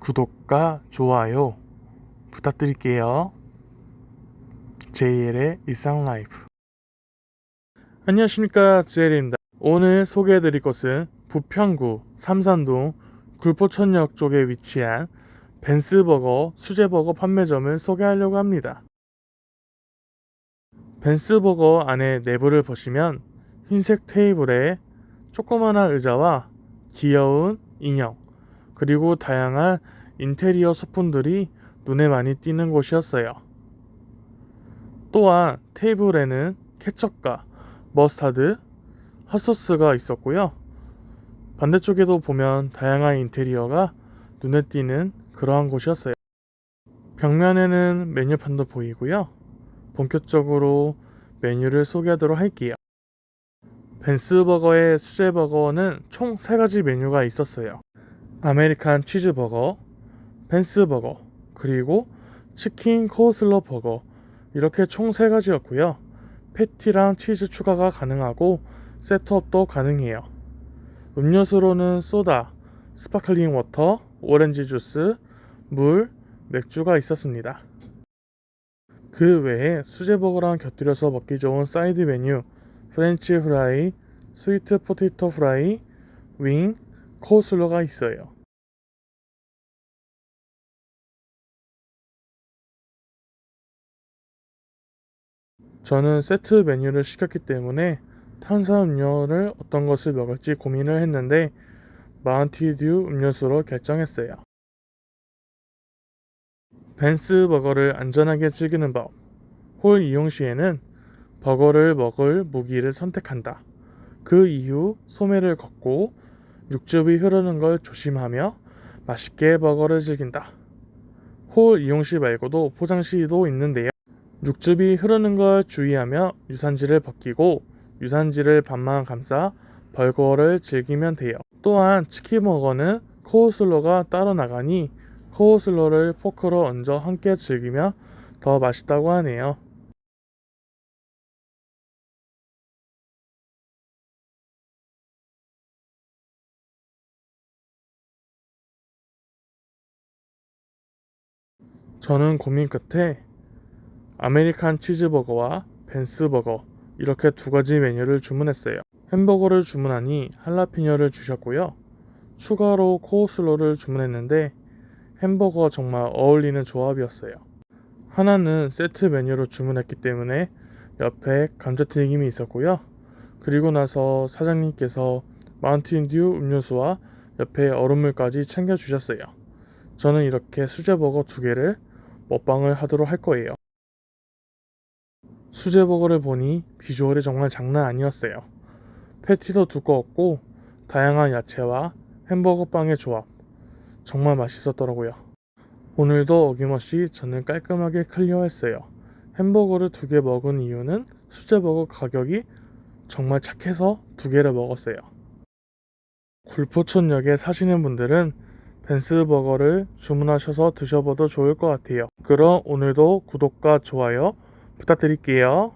구독과 좋아요 부탁드릴게요. JL의 일상 라이프. 안녕하십니까 JL입니다. 오늘 소개해드릴 곳은 부평구 삼산동 굴포천역 쪽에 위치한 벤스버거 수제버거 판매점을 소개하려고 합니다. 벤스버거 안에 내부를 보시면 흰색 테이블에 조그마한 의자와 귀여운 인형 그리고 다양한 인테리어 소품들이 눈에 많이 띄는 곳이었어요. 또한 테이블에는 케첩과 머스타드, 핫소스가 있었고요. 반대쪽에도 보면 다양한 인테리어가 눈에 띄는 그러한 곳이었어요. 벽면에는 메뉴판도 보이고요. 본격적으로 메뉴를 소개하도록 할게요. 벤스버거의 수제버거는 총 3가지 메뉴가 있었어요. 아메리칸 치즈버거, 벤스버거, 그리고 치킨 코슬러 버거 이렇게 총 3가지였고요. 패티랑 치즈 추가가 가능하고 세트업도 가능해요. 음료수로는 소다, 스파클링 워터, 오렌지 주스, 물, 맥주가 있었습니다. 그 외에 수제버거랑 곁들여서 먹기 좋은 사이드 메뉴, 프렌치 후라이, 스위트 포테이토 프라이, 윙, 코슬러가 있어요. 저는 세트 메뉴를 시켰기 때문에 탄산음료를 어떤 것을 먹을지 고민을 했는데 마운티듀 음료수로 결정했어요. 벤스 버거를 안전하게 즐기는 법. 홀 이용 시에는 버거를 먹을 무기를 선택한다. 그 이후 소매를 걷고 육즙이 흐르는 걸 조심하며 맛있게 버거를 즐긴다. 홀 이용 시 말고도 포장 시도 있는데요. 육즙이 흐르는 걸 주의하며 유산지를 벗기고 유산지를 반만 감싸 벌거를 즐기면 돼요. 또한 치킨버거는 코우슬러가 따로 나가니 코우슬러를 포크로 얹어 함께 즐기며 더 맛있다고 하네요. 저는 고민 끝에 아메리칸 치즈버거와 벤스버거 이렇게 두 가지 메뉴를 주문했어요. 햄버거를 주문하니 할라피뇨를 주셨고요. 추가로 코우슬로를 주문했는데 햄버거가 정말 어울리는 조합이었어요. 하나는 세트 메뉴로 주문했기 때문에 옆에 감자튀김이 있었고요. 그리고 나서 사장님께서 마운틴 듀 음료수와 옆에 얼음물까지 챙겨주셨어요. 저는 이렇게 수제버거 두 개를 먹방을 하도록 할 거예요. 수제버거를 보니 비주얼이 정말 장난 아니었어요. 패티도 두꺼웠고 다양한 야채와 햄버거 빵의 조합 정말 맛있었더라고요. 오늘도 어김없이 저는 깔끔하게 클리어했어요. 햄버거를 두 개 먹은 이유는 수제버거 가격이 정말 착해서 두 개를 먹었어요. 굴포천역에 사시는 분들은 벤스버거를 주문하셔서 드셔봐도 좋을 것 같아요. 그럼 오늘도 구독과 좋아요 부탁드릴게요.